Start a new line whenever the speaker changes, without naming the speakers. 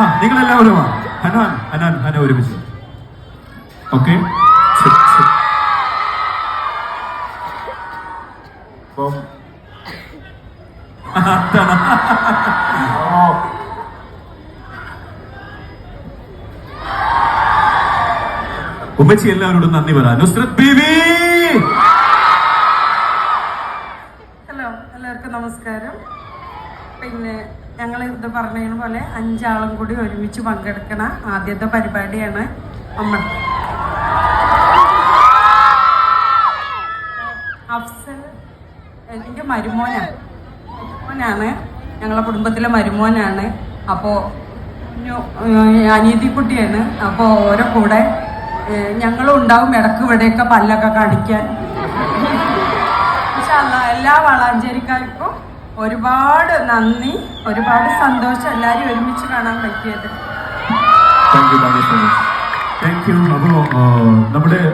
ആ നിങ്ങൾ എല്ലാവരും വാ. ഹനാൻ ഹനാൻ ഹന ഒരുമിച്ച്. ഓക്കെ? ഉമ്മച്ചി എല്ലാവരോടും നന്ദി പറ. നുസ്രത് ബീവി
ഹലോ എല്ലാവർക്കും നമസ്കാരം. പിന്നെ ഞങ്ങൾ ഇത് പോലെ അഞ്ചാളും കൂടി ഒരുമിച്ച് പങ്കെടുക്കണ ആദ്യത്തെ പരിപാടിയാണ് അമ്മ അഫ്സൽ എന്റെ മരുമോനാണ്. മരുമോനാണ്. ഞങ്ങളെ കുടുംബത്തിലെ മരുമോനാണ്. അപ്പോൾ അനീതിക്കുട്ടിയാണ്. അപ്പോൾ ഓരോ കൂടെ ഞങ്ങളും ഉണ്ടാവും ഇടയ്ക്ക് ഇവിടെയൊക്കെ പല്ലൊക്കെ കാണിക്കാൻ. പക്ഷെ എല്ലാ വളാഞ്ചേരിക്കാർക്കും ഒരുപാട് നന്ദി ഒരുപാട് സന്തോഷം. എല്ലാവരും ഒരുമിച്ച് കാണാൻ പറ്റിയത്.
Thank you thank you so much thank you അപ്പോ നമ്മുടെ